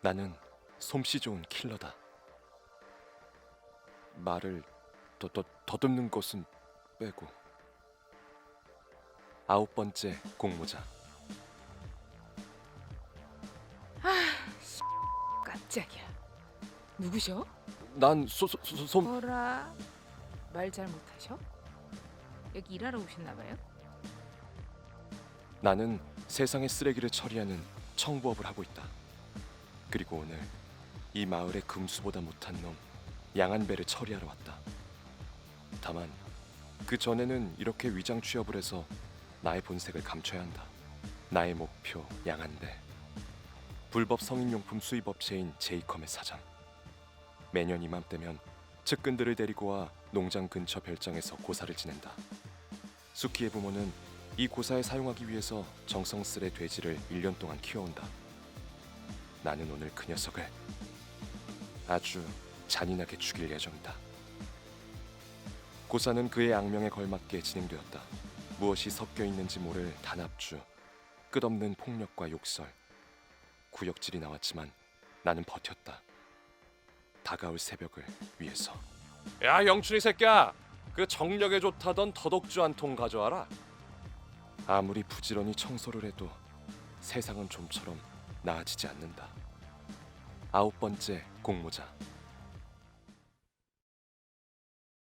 나는 솜씨 좋은 킬러다. 말을 더, 더, 더듬는 것은 빼고. 아홉 번째 공모자. 깜짝이야. 누구셔? 난 소, 소, 소, 솜 뭐라? 말 잘 못하셔? 여기 일하러 오셨나 봐요? 나는 세상의 쓰레기를 처리하는 청부업을 하고 있다. 그리고 오늘 이 마을의 금수보다 못한 놈 양한배를 처리하러 왔다. 다만 그 전에는 이렇게 위장 취업을 해서 나의 본색을 감춰야 한다. 나의 목표 양한배. 불법 성인용품 수입 업체인 제이컴의 사장. 매년 이맘때면 측근들을 데리고 와 농장 근처 별장에서 고사를 지낸다. 수키의 부모는 이 고사에 사용하기 위해서 정성 쓸의 돼지를 1년 동안 키워온다. 나는 오늘 그 녀석을 아주 잔인하게 죽일 예정이다. 고사는 그의 악명에 걸맞게 진행되었다. 무엇이 섞여 있는지 모를 단합주, 끝없는 폭력과 욕설, 구역질이 나왔지만 나는 버텼다. 다가올 새벽을 위해서. 야 영춘이 새끼야, 그 정력에 좋다던 더덕주 한 통 가져와라. 아무리 부지런히 청소를 해도 세상은 좀처럼 나아지지 않는다. 아홉 번째 공모자